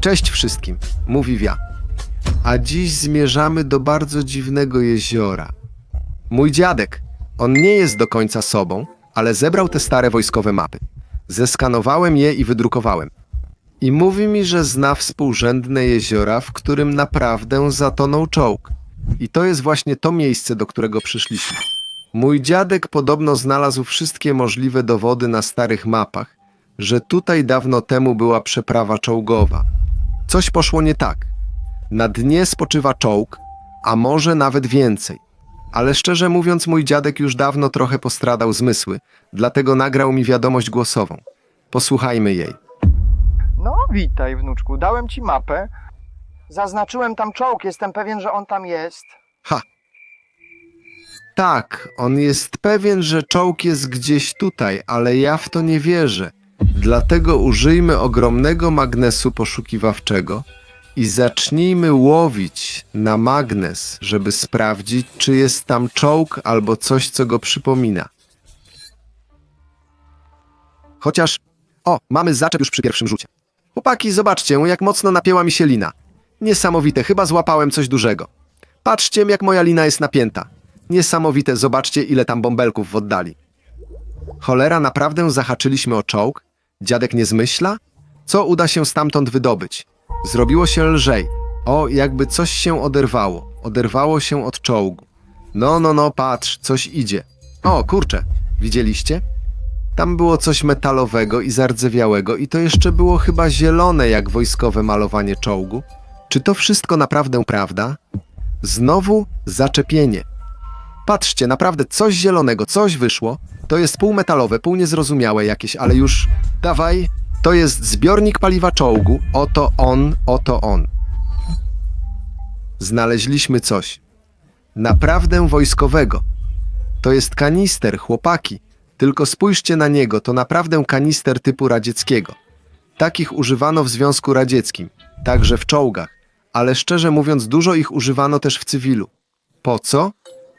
Cześć wszystkim, mówi Wia. A dziś zmierzamy do bardzo dziwnego jeziora. Mój dziadek, on nie jest do końca sobą, ale zebrał te stare wojskowe mapy. Zeskanowałem je i wydrukowałem. I mówi mi, że zna współrzędne jeziora, w którym naprawdę zatonął czołg. I to jest właśnie to miejsce, do którego przyszliśmy. Mój dziadek podobno znalazł wszystkie możliwe dowody na starych mapach, że tutaj dawno temu była przeprawa czołgowa. Coś poszło nie tak. Na dnie spoczywa czołg, a może nawet więcej. Ale szczerze mówiąc, mój dziadek już dawno trochę postradał zmysły, dlatego nagrał mi wiadomość głosową. Posłuchajmy jej. No, witaj, wnuczku. Dałem ci mapę. Zaznaczyłem tam czołg. Jestem pewien, że on tam jest. Ha! Tak, on jest pewien, że czołg jest gdzieś tutaj, ale ja w to nie wierzę. Dlatego użyjmy ogromnego magnesu poszukiwawczego i zacznijmy łowić na magnes, żeby sprawdzić, czy jest tam czołg albo coś, co go przypomina. Chociaż, o, mamy zaczep już przy pierwszym rzucie. Chłopaki, zobaczcie, jak mocno napięła mi się lina. Niesamowite, chyba złapałem coś dużego. Patrzcie, jak moja lina jest napięta. Niesamowite, zobaczcie, ile tam bąbelków w oddali. Cholera, naprawdę zahaczyliśmy o czołg? Dziadek nie zmyśla? Co uda się stamtąd wydobyć? Zrobiło się lżej. O, jakby coś się oderwało. Oderwało się od czołgu. No, no, no, patrz, coś idzie. O, kurczę, widzieliście? Tam było coś metalowego i zardzewiałego i to jeszcze było chyba zielone jak wojskowe malowanie czołgu. Czy to wszystko naprawdę prawda? Znowu zaczepienie. Patrzcie, naprawdę coś zielonego, coś wyszło. To jest półmetalowe, pół niezrozumiałe jakieś, ale już dawaj. To jest zbiornik paliwa czołgu. Oto on, oto on. Znaleźliśmy coś. Naprawdę wojskowego. To jest kanister, chłopaki. Tylko spójrzcie na niego, to naprawdę kanister typu radzieckiego. Takich używano w Związku Radzieckim, także w czołgach, ale szczerze mówiąc, dużo ich używano też w cywilu. Po co?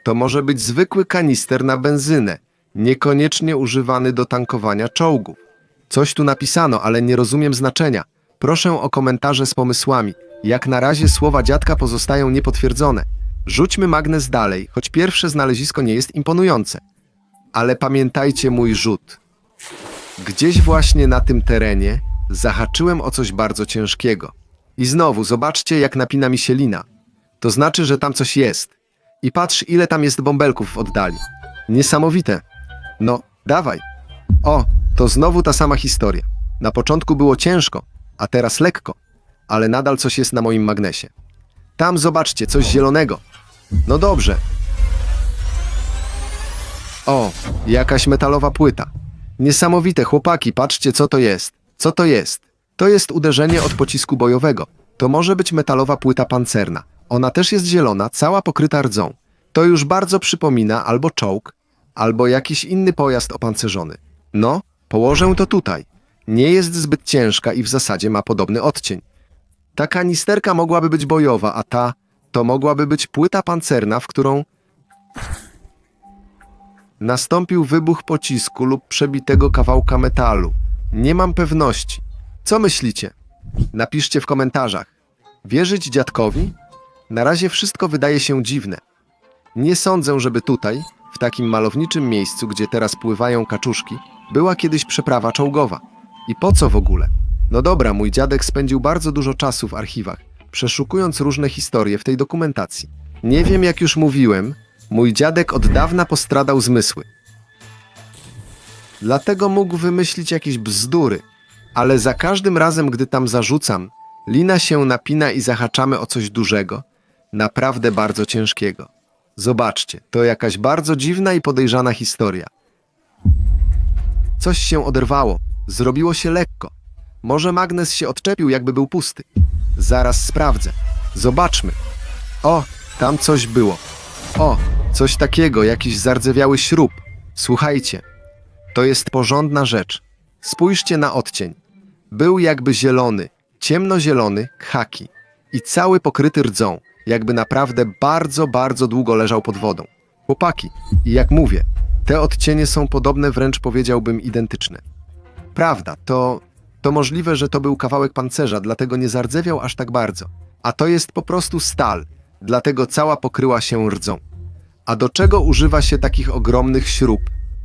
To może być zwykły kanister na benzynę, niekoniecznie używany do tankowania czołgów. Coś tu napisano, ale nie rozumiem znaczenia. Proszę o komentarze z pomysłami. Jak na razie słowa dziadka pozostają niepotwierdzone. Rzućmy magnes dalej, choć pierwsze znalezisko nie jest imponujące. Ale pamiętajcie mój rzut. Gdzieś właśnie na tym terenie zahaczyłem o coś bardzo ciężkiego. I znowu, zobaczcie, jak napina mi się lina. To znaczy, że tam coś jest. I patrz, ile tam jest bąbelków w oddali. Niesamowite. No, dawaj. O, to znowu ta sama historia. Na początku było ciężko, a teraz lekko, ale nadal coś jest na moim magnesie. Tam zobaczcie, coś zielonego. No dobrze. O, jakaś metalowa płyta. Niesamowite, chłopaki, patrzcie, co to jest. Co to jest? To jest uderzenie od pocisku bojowego. To może być metalowa płyta pancerna. Ona też jest zielona, cała pokryta rdzą. To już bardzo przypomina albo czołg, albo jakiś inny pojazd opancerzony. No, położę to tutaj. Nie jest zbyt ciężka i w zasadzie ma podobny odcień. Ta kanisterka mogłaby być bojowa, a ta to mogłaby być płyta pancerna, w którą nastąpił wybuch pocisku lub przebitego kawałka metalu. Nie mam pewności. Co myślicie? Napiszcie w komentarzach. Wierzyć dziadkowi? Na razie wszystko wydaje się dziwne. Nie sądzę, żeby tutaj, w takim malowniczym miejscu, gdzie teraz pływają kaczuszki, była kiedyś przeprawa czołgowa. I po co w ogóle? No dobra, mój dziadek spędził bardzo dużo czasu w archiwach, przeszukując różne historie w tej dokumentacji. Nie wiem, jak już mówiłem, mój dziadek od dawna postradał zmysły. Dlatego mógł wymyślić jakieś bzdury, ale za każdym razem, gdy tam zarzucam, lina się napina i zahaczamy o coś dużego, naprawdę bardzo ciężkiego. Zobaczcie, to jakaś bardzo dziwna i podejrzana historia. Coś się oderwało, zrobiło się lekko. Może magnes się odczepił, jakby był pusty. Zaraz sprawdzę. Zobaczmy. O, tam coś było. O, coś takiego, jakiś zardzewiały śrub. Słuchajcie, to jest porządna rzecz. Spójrzcie na odcień. Był jakby zielony, ciemnozielony, khaki i cały pokryty rdzą, jakby naprawdę bardzo, bardzo długo leżał pod wodą. Chłopaki, jak mówię, te odcienie są podobne, wręcz powiedziałbym identyczne. Prawda, to To możliwe, że to był kawałek pancerza, dlatego nie zardzewiał aż tak bardzo. A to jest po prostu stal, dlatego cała pokryła się rdzą. A do czego używa się takich ogromnych śrub?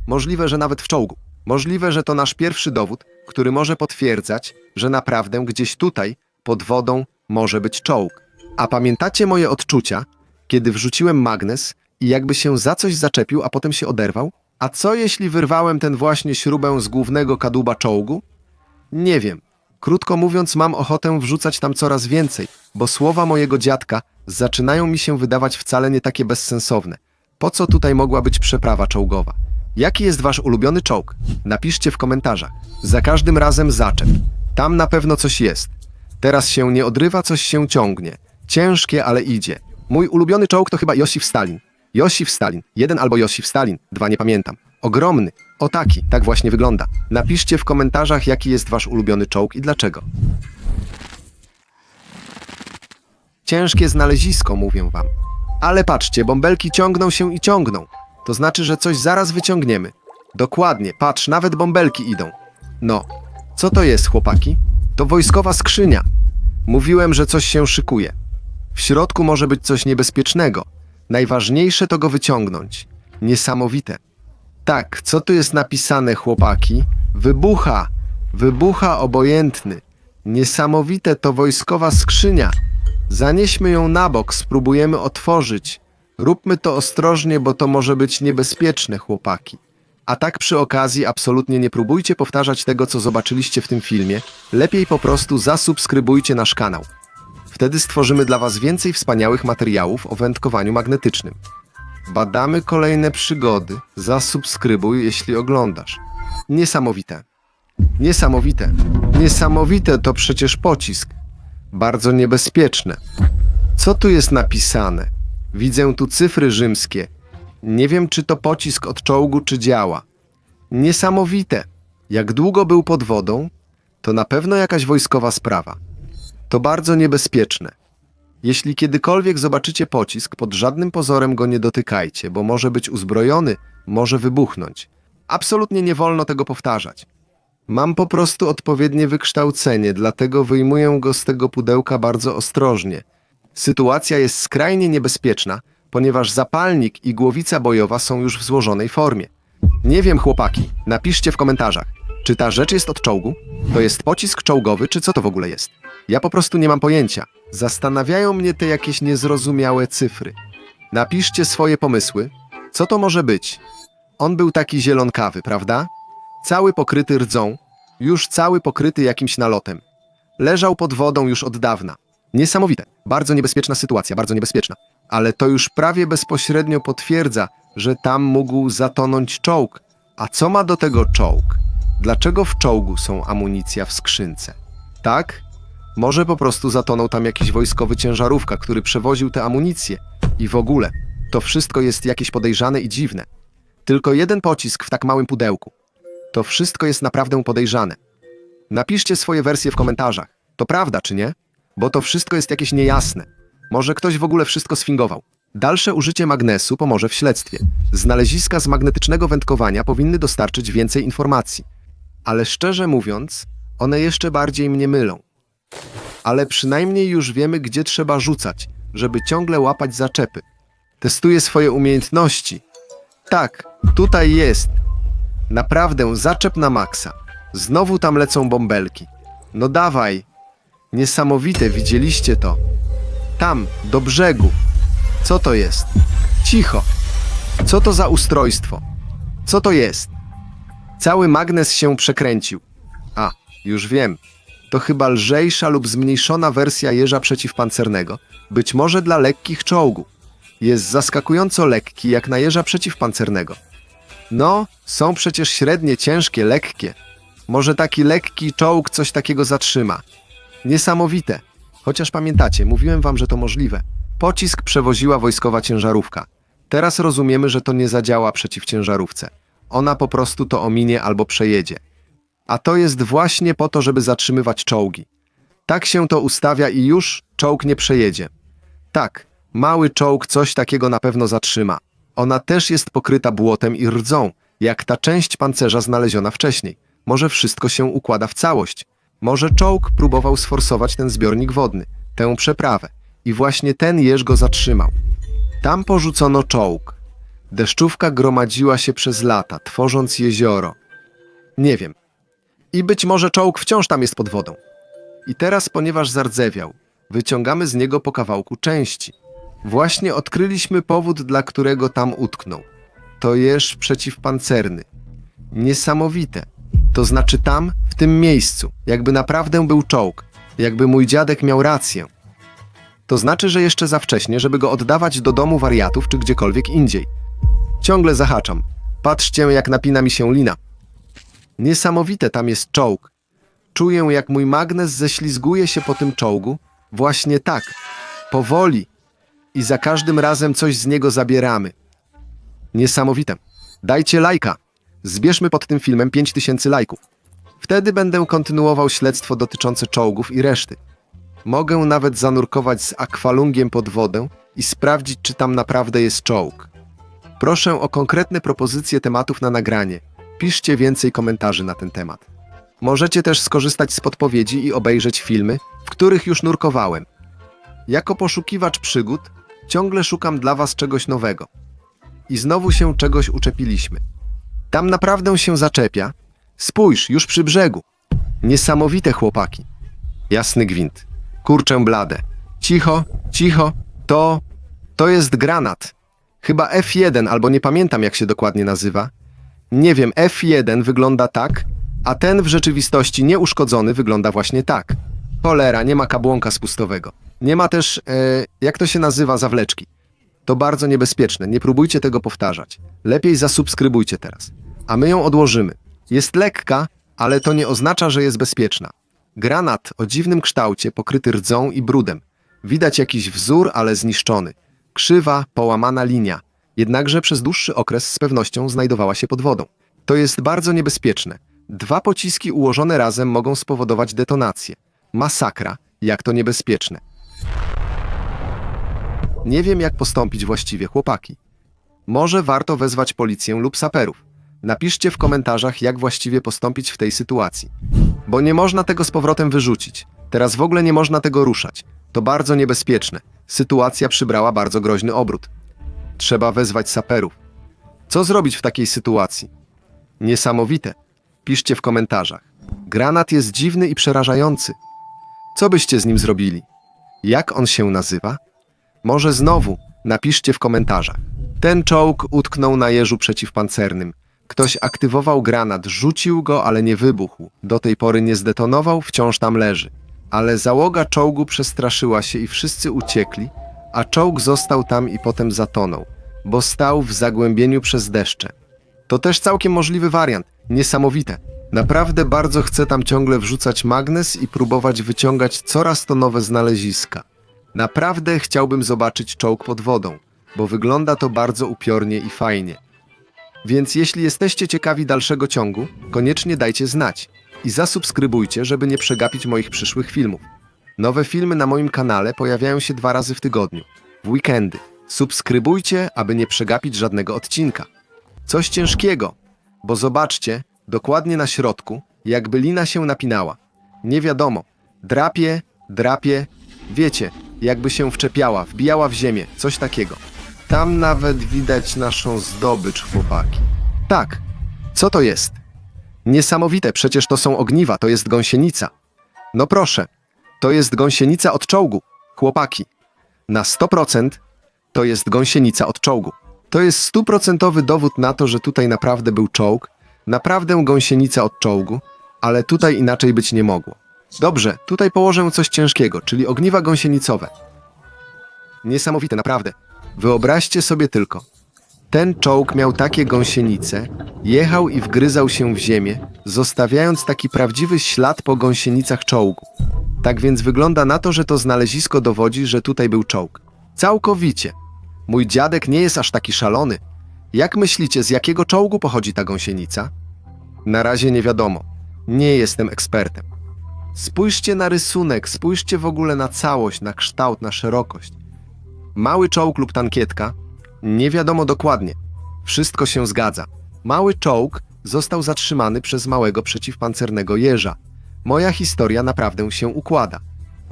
Możliwe, że nawet w czołgu. Możliwe, że to nasz pierwszy dowód, który może potwierdzać, że naprawdę gdzieś tutaj, pod wodą, może być czołg. A pamiętacie moje odczucia, kiedy wrzuciłem magnes i jakby się za coś zaczepił, a potem się oderwał? A co jeśli wyrwałem ten właśnie śrubę z głównego kadłuba czołgu? Nie wiem. Krótko mówiąc, mam ochotę wrzucać tam coraz więcej, bo słowa mojego dziadka zaczynają mi się wydawać wcale nie takie bezsensowne. Po co tutaj mogła być przeprawa czołgowa? Jaki jest wasz ulubiony czołg? Napiszcie w komentarzach. Za każdym razem zaczep. Tam na pewno coś jest. Teraz się nie odrywa, coś się ciągnie. Ciężkie, ale idzie. Mój ulubiony czołg to chyba Josif Stalin. Josif Stalin. Jeden albo Josif Stalin. Dwa nie pamiętam. Ogromny. O taki. Tak właśnie wygląda. Napiszcie w komentarzach, jaki jest wasz ulubiony czołg i dlaczego. Ciężkie znalezisko, mówię wam. Ale patrzcie, bąbelki ciągną się i ciągną. To znaczy, że coś zaraz wyciągniemy. Dokładnie, patrz, nawet bąbelki idą. No, co to jest, chłopaki? To wojskowa skrzynia. Mówiłem, że coś się szykuje. W środku może być coś niebezpiecznego. Najważniejsze to go wyciągnąć. Niesamowite. Tak, co tu jest napisane, chłopaki? Wybucha! Wybucha obojętny. Niesamowite to wojskowa skrzynia. Zanieśmy ją na bok, spróbujemy otworzyć. Róbmy to ostrożnie, bo to może być niebezpieczne, chłopaki. A tak przy okazji absolutnie nie próbujcie powtarzać tego, co zobaczyliście w tym filmie. Lepiej po prostu zasubskrybujcie nasz kanał. Wtedy stworzymy dla Was więcej wspaniałych materiałów o wędkowaniu magnetycznym. Badamy kolejne przygody. Zasubskrybuj, jeśli oglądasz. Niesamowite. Niesamowite. Niesamowite to przecież pocisk. Bardzo niebezpieczne. Co tu jest napisane? Widzę tu cyfry rzymskie. Nie wiem, czy to pocisk od czołgu, czy działa. Niesamowite. Jak długo był pod wodą, to na pewno jakaś wojskowa sprawa. To bardzo niebezpieczne. Jeśli kiedykolwiek zobaczycie pocisk, pod żadnym pozorem go nie dotykajcie, bo może być uzbrojony, może wybuchnąć. Absolutnie nie wolno tego powtarzać. Mam po prostu odpowiednie wykształcenie, dlatego wyjmuję go z tego pudełka bardzo ostrożnie. Sytuacja jest skrajnie niebezpieczna, ponieważ zapalnik i głowica bojowa są już w złożonej formie. Nie wiem, chłopaki, napiszcie w komentarzach, czy ta rzecz jest od czołgu? To jest pocisk czołgowy, czy co to w ogóle jest? Ja po prostu nie mam pojęcia. Zastanawiają mnie te jakieś niezrozumiałe cyfry. Napiszcie swoje pomysły. Co to może być? On był taki zielonkawy, prawda? Cały pokryty rdzą, już cały pokryty jakimś nalotem. Leżał pod wodą już od dawna. Niesamowite. Bardzo niebezpieczna sytuacja, bardzo niebezpieczna. Ale to już prawie bezpośrednio potwierdza, że tam mógł zatonąć czołg. A co ma do tego czołg? Dlaczego w czołgu są amunicja w skrzynce? Tak? Może po prostu zatonął tam jakiś wojskowy ciężarówka, który przewoził tę amunicję. I w ogóle, to wszystko jest jakieś podejrzane i dziwne. Tylko jeden pocisk w tak małym pudełku. To wszystko jest naprawdę podejrzane. Napiszcie swoje wersje w komentarzach. To prawda, czy nie? Bo to wszystko jest jakieś niejasne. Może ktoś w ogóle wszystko sfingował. Dalsze użycie magnesu pomoże w śledztwie. Znaleziska z magnetycznego wędkowania powinny dostarczyć więcej informacji. Ale szczerze mówiąc, one jeszcze bardziej mnie mylą. Ale przynajmniej już wiemy, gdzie trzeba rzucać, żeby ciągle łapać zaczepy. Testuję swoje umiejętności. Tak, tutaj jest. Naprawdę, zaczep na maksa. Znowu tam lecą bąbelki. No dawaj. Niesamowite, widzieliście to. Tam, do brzegu. Co to jest? Cicho. Co to za ustrojstwo? Co to jest? Cały magnes się przekręcił. A, już wiem. To chyba lżejsza lub zmniejszona wersja jeża przeciwpancernego, być może dla lekkich czołgów. Jest zaskakująco lekki jak na jeża przeciwpancernego. No, są przecież średnie, ciężkie, lekkie. Może taki lekki czołg coś takiego zatrzyma. Niesamowite. Chociaż pamiętacie, mówiłem wam, że to możliwe. Pocisk przewoziła wojskowa ciężarówka. Teraz rozumiemy, że to nie zadziała przeciw ciężarówce. Ona po prostu to ominie albo przejedzie. A to jest właśnie po to, żeby zatrzymywać czołgi. Tak się to ustawia i już czołg nie przejedzie. Tak, mały czołg coś takiego na pewno zatrzyma. Ona też jest pokryta błotem i rdzą, jak ta część pancerza znaleziona wcześniej. Może wszystko się układa w całość. Może czołg próbował sforsować ten zbiornik wodny, tę przeprawę i właśnie ten jeż go zatrzymał. Tam porzucono czołg. Deszczówka gromadziła się przez lata, tworząc jezioro. Nie wiem. I być może czołg wciąż tam jest pod wodą. I teraz, ponieważ zardzewiał, wyciągamy z niego po kawałku części. Właśnie odkryliśmy powód, dla którego tam utknął. To jeż przeciwpancerny. Niesamowite. To znaczy tam, w tym miejscu, jakby naprawdę był czołg, jakby mój dziadek miał rację. To znaczy, że jeszcze za wcześnie, żeby go oddawać do domu wariatów czy gdziekolwiek indziej. Ciągle zahaczam. Patrzcie, jak napina mi się lina. Niesamowite, tam jest czołg. Czuję, jak mój magnes ześlizguje się po tym czołgu. Właśnie tak. Powoli. I za każdym razem coś z niego zabieramy. Niesamowite. Dajcie lajka. Zbierzmy pod tym filmem 5000 lajków. Wtedy będę kontynuował śledztwo dotyczące czołgów i reszty. Mogę nawet zanurkować z akwalungiem pod wodę i sprawdzić, czy tam naprawdę jest czołg. Proszę o konkretne propozycje tematów na nagranie. Piszcie więcej komentarzy na ten temat. Możecie też skorzystać z podpowiedzi i obejrzeć filmy, w których już nurkowałem. Jako poszukiwacz przygód ciągle szukam dla Was czegoś nowego. I znowu się czegoś uczepiliśmy. Tam naprawdę się zaczepia. Spójrz, już przy brzegu. Niesamowite chłopaki. Jasny gwint. Kurczę blade. Cicho, cicho. To. To jest granat. Chyba F1, albo nie pamiętam jak się dokładnie nazywa. Nie wiem, F1 wygląda tak, a ten w rzeczywistości nieuszkodzony wygląda właśnie tak. Cholera, nie ma kabłonka spustowego. Nie ma też, e, jak to się nazywa, zawleczki. To bardzo niebezpieczne, nie próbujcie tego powtarzać. Lepiej zasubskrybujcie teraz. A my ją odłożymy. Jest lekka, ale to nie oznacza, że jest bezpieczna. Granat o dziwnym kształcie, pokryty rdzą i brudem. Widać jakiś wzór, ale zniszczony. Krzywa, połamana linia. Jednakże przez dłuższy okres z pewnością znajdowała się pod wodą. To jest bardzo niebezpieczne. Dwa pociski ułożone razem mogą spowodować detonację. Masakra, jak to niebezpieczne. Nie wiem, jak postąpić właściwie, chłopaki. Może warto wezwać policję lub saperów. Napiszcie w komentarzach, jak właściwie postąpić w tej sytuacji. Bo nie można tego z powrotem wyrzucić. Teraz w ogóle nie można tego ruszać. To bardzo niebezpieczne. Sytuacja przybrała bardzo groźny obrót. Trzeba wezwać saperów. Co zrobić w takiej sytuacji? Niesamowite. Piszcie w komentarzach. Granat jest dziwny i przerażający. Co byście z nim zrobili? Jak on się nazywa? Może znowu napiszcie w komentarzach. Ten czołg utknął na jeżu przeciwpancernym. Ktoś aktywował granat, rzucił go, ale nie wybuchł. Do tej pory nie zdetonował, wciąż tam leży. Ale załoga czołgu przestraszyła się i wszyscy uciekli, a czołg został tam i potem zatonął, bo stał w zagłębieniu przez deszcze. To też całkiem możliwy wariant. Niesamowite. Naprawdę bardzo chcę tam ciągle wrzucać magnes i próbować wyciągać coraz to nowe znaleziska. Naprawdę chciałbym zobaczyć czołg pod wodą, bo wygląda to bardzo upiornie i fajnie. Więc jeśli jesteście ciekawi dalszego ciągu, koniecznie dajcie znać i zasubskrybujcie, żeby nie przegapić moich przyszłych filmów. Nowe filmy na moim kanale pojawiają się dwa razy w tygodniu, w weekendy. Subskrybujcie, aby nie przegapić żadnego odcinka. Coś ciężkiego, bo zobaczcie, dokładnie na środku, jakby lina się napinała. Nie wiadomo, drapie, drapie, wiecie, jakby się wczepiała, wbijała w ziemię, coś takiego. Tam nawet widać naszą zdobycz, chłopaki. Tak, co to jest? Niesamowite, przecież to są ogniwa, to jest gąsienica. No proszę, to jest gąsienica od czołgu, chłopaki. Na 100% to jest gąsienica od czołgu. To jest stuprocentowy dowód na to, że tutaj naprawdę był czołg, naprawdę gąsienica od czołgu, ale tutaj inaczej być nie mogło. Dobrze, tutaj położę coś ciężkiego, czyli ogniwa gąsienicowe. Niesamowite, naprawdę. Wyobraźcie sobie tylko. Ten czołg miał takie gąsienice, jechał i wgryzał się w ziemię, zostawiając taki prawdziwy ślad po gąsienicach czołgu. Tak więc wygląda na to, że to znalezisko dowodzi, że tutaj był czołg. Całkowicie. Mój dziadek nie jest aż taki szalony. Jak myślicie, z jakiego czołgu pochodzi ta gąsienica? Na razie nie wiadomo. Nie jestem ekspertem. Spójrzcie na rysunek, spójrzcie w ogóle na całość, na kształt, na szerokość. Mały czołg lub tankietka? Nie wiadomo dokładnie. Wszystko się zgadza. Mały czołg został zatrzymany przez małego przeciwpancernego jeża. Moja historia naprawdę się układa.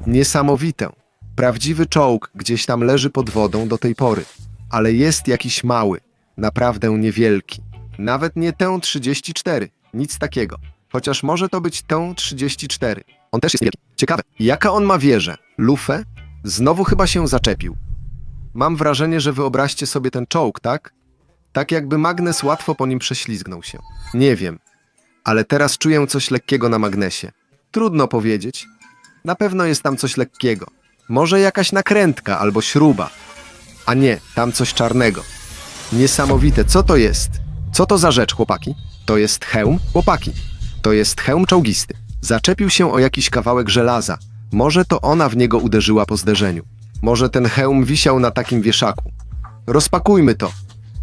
Niesamowite. Prawdziwy czołg gdzieś tam leży pod wodą do tej pory, ale jest jakiś mały, naprawdę niewielki. Nawet nie tę 34, nic takiego. Chociaż może to być tę 34. On też jest wielki. Ciekawe, jaka on ma wieżę? Lufę? Znowu chyba się zaczepił. Mam wrażenie, że wyobraźcie sobie ten czołg, tak? Tak jakby magnes łatwo po nim prześlizgnął się. Nie wiem, ale teraz czuję coś lekkiego na magnesie. Trudno powiedzieć. Na pewno jest tam coś lekkiego. Może jakaś nakrętka albo śruba. A nie, tam coś czarnego. Niesamowite, co to jest? Co to za rzecz, chłopaki? To jest hełm, chłopaki. To jest hełm czołgisty. Zaczepił się o jakiś kawałek żelaza. Może to ona w niego uderzyła po zderzeniu. Może ten hełm wisiał na takim wieszaku. Rozpakujmy to.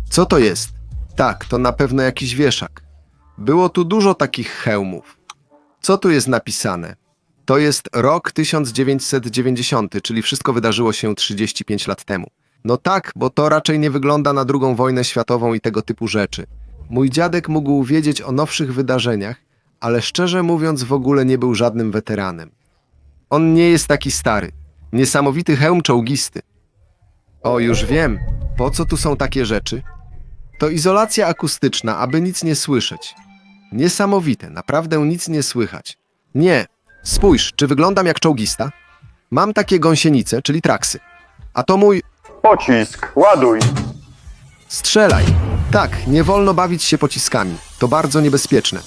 Co to jest? Tak, to na pewno jakiś wieszak. Było tu dużo takich hełmów. Co tu jest napisane? To jest rok 1990, czyli wszystko wydarzyło się 35 lat temu. No tak, bo to raczej nie wygląda na II wojnę światową i tego typu rzeczy. Mój dziadek mógł wiedzieć o nowszych wydarzeniach, ale szczerze mówiąc w ogóle nie był żadnym weteranem. On nie jest taki stary. Niesamowity hełm czołgisty. O, już wiem. Po co tu są takie rzeczy? To izolacja akustyczna, aby nic nie słyszeć. Niesamowite, naprawdę nic nie słychać. Nie, spójrz, czy wyglądam jak czołgista? Mam takie gąsienice, czyli traksy. A to mój... Pocisk, ładuj. Strzelaj! Tak, nie wolno bawić się pociskami. To bardzo niebezpieczne.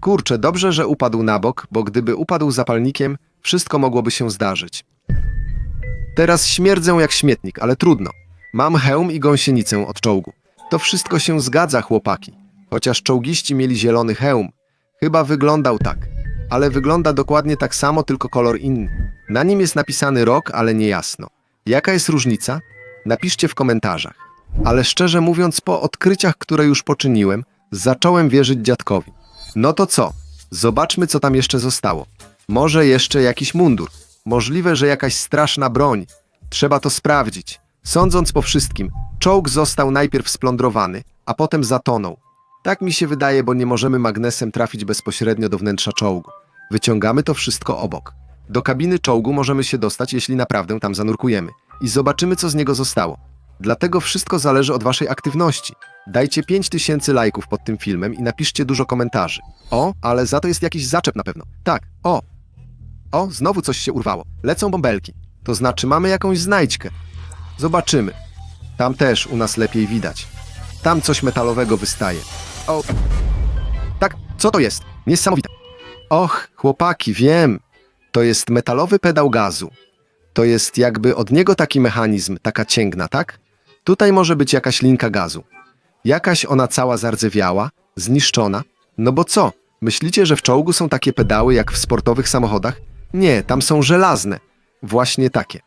Kurczę, dobrze, że upadł na bok, bo gdyby upadł zapalnikiem, wszystko mogłoby się zdarzyć. Teraz śmierdzę jak śmietnik, ale trudno. Mam hełm i gąsienicę od czołgu. To wszystko się zgadza, chłopaki. Chociaż czołgiści mieli zielony hełm. Chyba wyglądał tak. Ale wygląda dokładnie tak samo, tylko kolor inny. Na nim jest napisany rok, ale niejasno. Jaka jest różnica? Napiszcie w komentarzach. Ale szczerze mówiąc, po odkryciach, które już poczyniłem, zacząłem wierzyć dziadkowi. No to co? Zobaczmy, co tam jeszcze zostało. Może jeszcze jakiś mundur. Możliwe, że jakaś straszna broń. Trzeba to sprawdzić. Sądząc po wszystkim, czołg został najpierw splądrowany, a potem zatonął. Tak mi się wydaje, bo nie możemy magnesem trafić bezpośrednio do wnętrza czołgu. Wyciągamy to wszystko obok. Do kabiny czołgu możemy się dostać, jeśli naprawdę tam zanurkujemy. I zobaczymy, co z niego zostało. Dlatego wszystko zależy od waszej aktywności. Dajcie 5000 lajków pod tym filmem i napiszcie dużo komentarzy. O, ale za to jest jakiś zaczep na pewno. Tak, o. O, znowu coś się urwało. Lecą bąbelki. To znaczy mamy jakąś znajdźkę. Zobaczymy. Tam też u nas lepiej widać. Tam coś metalowego wystaje. O. Tak, co to jest? Niesamowite. Och, chłopaki, wiem. To jest metalowy pedał gazu. To jest jakby od niego taki mechanizm, taka cięgna, tak? Tutaj może być jakaś linka gazu. Jakaś ona cała zardzewiała, zniszczona. No bo co? Myślicie, że w czołgu są takie pedały jak w sportowych samochodach? Nie, tam są żelazne. Właśnie takie.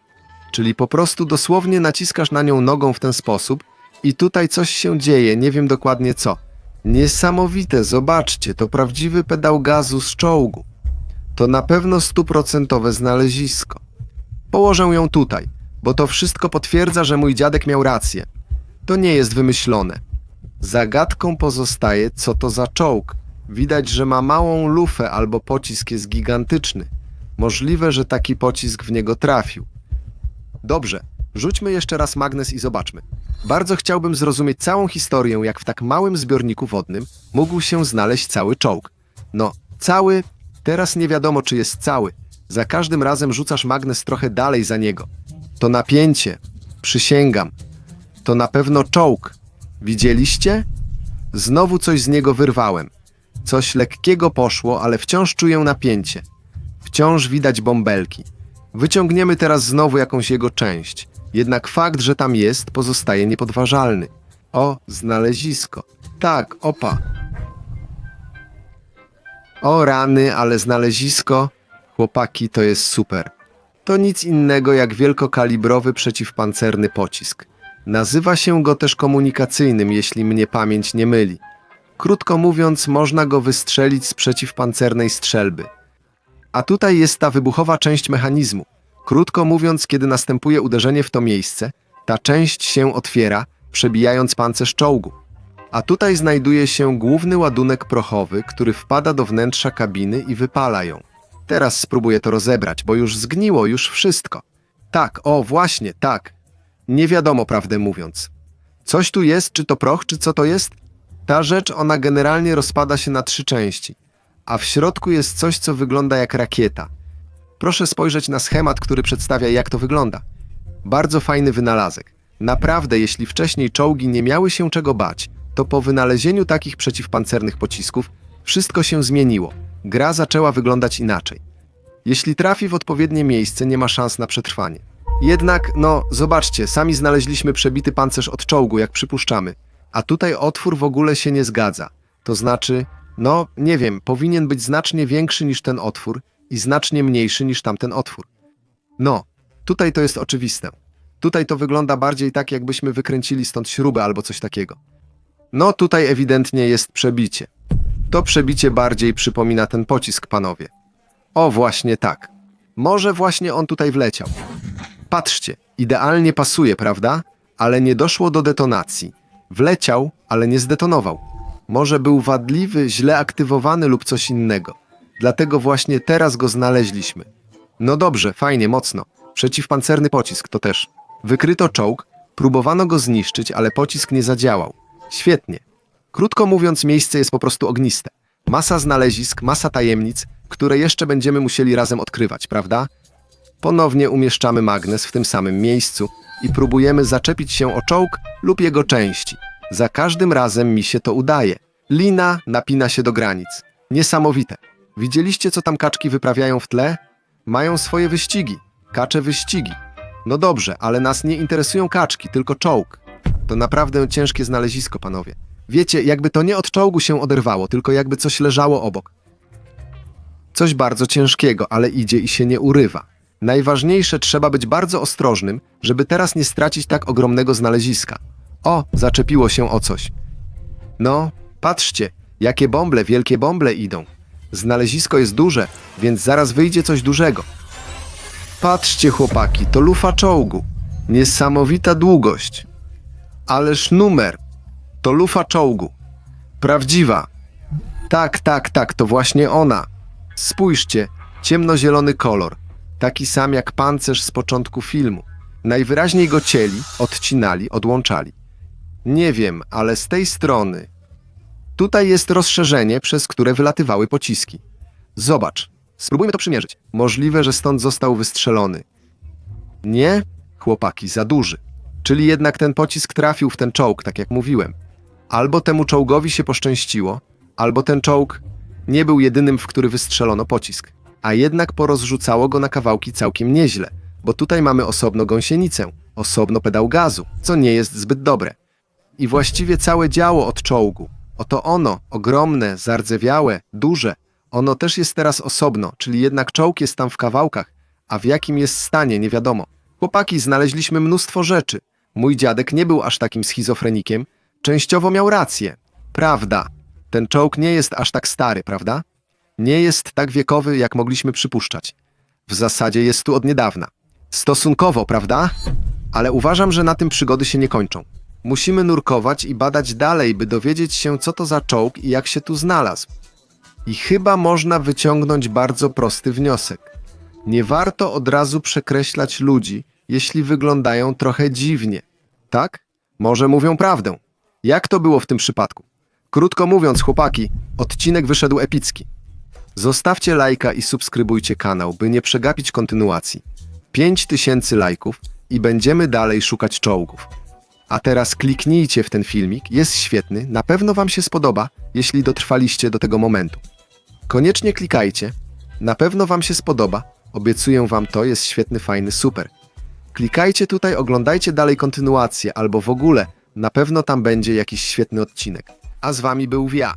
Czyli po prostu dosłownie naciskasz na nią nogą w ten sposób i tutaj coś się dzieje, nie wiem dokładnie co. Niesamowite, zobaczcie, to prawdziwy pedał gazu z czołgu. To na pewno stuprocentowe znalezisko. Położę ją tutaj, bo to wszystko potwierdza, że mój dziadek miał rację. To nie jest wymyślone. Zagadką pozostaje, co to za czołg. Widać, że ma małą lufę albo pocisk jest gigantyczny. Możliwe, że taki pocisk w niego trafił. Dobrze, rzućmy jeszcze raz magnes i zobaczmy. Bardzo chciałbym zrozumieć całą historię, jak w tak małym zbiorniku wodnym mógł się znaleźć cały czołg. No, cały, teraz nie wiadomo, czy jest cały. Za każdym razem rzucasz magnes trochę dalej za niego. To napięcie, przysięgam. To na pewno czołg. Widzieliście? Znowu coś z niego wyrwałem. Coś lekkiego poszło, ale wciąż czuję napięcie. Wciąż widać bąbelki. Wyciągniemy teraz znowu jakąś jego część. Jednak fakt, że tam jest, pozostaje niepodważalny. O, znalezisko. Tak, opa. O rany, ale znalezisko. Chłopaki, to jest super. To nic innego jak wielkokalibrowy przeciwpancerny pocisk. Nazywa się go też komunikacyjnym, jeśli mnie pamięć nie myli. Krótko mówiąc, można go wystrzelić z przeciwpancernej strzelby. A tutaj jest ta wybuchowa część mechanizmu. Krótko mówiąc, kiedy następuje uderzenie w to miejsce, ta część się otwiera, przebijając pancerz czołgu. A tutaj znajduje się główny ładunek prochowy, który wpada do wnętrza kabiny i wypala ją. Teraz spróbuję to rozebrać, bo już zgniło, już wszystko. Tak, o, właśnie, tak. Nie wiadomo, prawdę mówiąc. Coś tu jest, czy to proch, czy co to jest? Ta rzecz, ona generalnie rozpada się na trzy części, a w środku jest coś, co wygląda jak rakieta. Proszę spojrzeć na schemat, który przedstawia, jak to wygląda. Bardzo fajny wynalazek. Naprawdę, jeśli wcześniej czołgi nie miały się czego bać, to po wynalezieniu takich przeciwpancernych pocisków wszystko się zmieniło. Gra zaczęła wyglądać inaczej. Jeśli trafi w odpowiednie miejsce, nie ma szans na przetrwanie. Jednak, no, zobaczcie, sami znaleźliśmy przebity pancerz od czołgu, jak przypuszczamy, a tutaj otwór w ogóle się nie zgadza. To znaczy, no, nie wiem, powinien być znacznie większy niż ten otwór i znacznie mniejszy niż tamten otwór. No, tutaj to jest oczywiste. Tutaj to wygląda bardziej tak, jakbyśmy wykręcili stąd śrubę albo coś takiego. No, tutaj ewidentnie jest przebicie. To przebicie bardziej przypomina ten pocisk, panowie. O, właśnie tak. Może właśnie on tutaj wleciał. Patrzcie, idealnie pasuje, prawda? Ale nie doszło do detonacji. Wleciał, ale nie zdetonował. Może był wadliwy, źle aktywowany lub coś innego. Dlatego właśnie teraz go znaleźliśmy. No dobrze, fajnie, mocno. Przeciwpancerny pocisk to też. Wykryto czołg, próbowano go zniszczyć, ale pocisk nie zadziałał. Świetnie. Krótko mówiąc, miejsce jest po prostu ogniste. Masa znalezisk, masa tajemnic, które jeszcze będziemy musieli razem odkrywać, prawda? Ponownie umieszczamy magnes w tym samym miejscu i próbujemy zaczepić się o czołg lub jego części. Za każdym razem mi się to udaje. Lina napina się do granic. Niesamowite. Widzieliście, co tam kaczki wyprawiają w tle? Mają swoje wyścigi. Kacze wyścigi. No dobrze, ale nas nie interesują kaczki, tylko czołg. To naprawdę ciężkie znalezisko, panowie. Wiecie, jakby to nie od czołgu się oderwało, tylko jakby coś leżało obok. Coś bardzo ciężkiego, ale idzie i się nie urywa. Najważniejsze, trzeba być bardzo ostrożnym, żeby teraz nie stracić tak ogromnego znaleziska. O, zaczepiło się o coś. No, patrzcie, jakie bąble, wielkie bąble idą. Znalezisko jest duże, więc zaraz wyjdzie coś dużego. Patrzcie, chłopaki, to lufa czołgu. Niesamowita długość. Ależ numer. To lufa czołgu. Prawdziwa. Tak, tak, tak, to właśnie ona. Spójrzcie, ciemnozielony kolor. Taki sam jak pancerz z początku filmu. Najwyraźniej go cieli, odcinali, odłączali. Nie wiem, ale z tej strony. Tutaj jest rozszerzenie, przez które wylatywały pociski. Zobacz. Spróbujmy to przymierzyć. Możliwe, że stąd został wystrzelony. Nie? Chłopaki, za duży. Czyli jednak ten pocisk trafił w ten czołg, tak jak mówiłem. Albo temu czołgowi się poszczęściło, albo ten czołg nie był jedynym, w który wystrzelono pocisk. A jednak porozrzucało go na kawałki całkiem nieźle, bo tutaj mamy osobno gąsienicę, osobno pedał gazu, co nie jest zbyt dobre. I właściwie całe działo od czołgu. Oto ono, ogromne, zardzewiałe, duże, ono też jest teraz osobno, czyli jednak czołg jest tam w kawałkach, a w jakim jest stanie nie wiadomo. Chłopaki, znaleźliśmy mnóstwo rzeczy. Mój dziadek nie był aż takim schizofrenikiem, częściowo miał rację. Prawda. Ten czołg nie jest aż tak stary, prawda? Nie jest tak wiekowy, jak mogliśmy przypuszczać. W zasadzie jest tu od niedawna. Stosunkowo, prawda? Ale uważam, że na tym przygody się nie kończą. Musimy nurkować i badać dalej, by dowiedzieć się, co to za czołg i jak się tu znalazł. I chyba można wyciągnąć bardzo prosty wniosek. Nie warto od razu przekreślać ludzi, jeśli wyglądają trochę dziwnie. Tak? Może mówią prawdę. Jak to było w tym przypadku? Krótko mówiąc, chłopaki, odcinek wyszedł epicki. Zostawcie lajka i subskrybujcie kanał, by nie przegapić kontynuacji. 5000 lajków i będziemy dalej szukać czołgów. A teraz kliknijcie w ten filmik, jest świetny, na pewno Wam się spodoba, jeśli dotrwaliście do tego momentu. Koniecznie klikajcie, na pewno Wam się spodoba, obiecuję Wam to, jest świetny, fajny, super. Klikajcie tutaj, oglądajcie dalej kontynuację, albo w ogóle, na pewno tam będzie jakiś świetny odcinek. A z Wami był ja,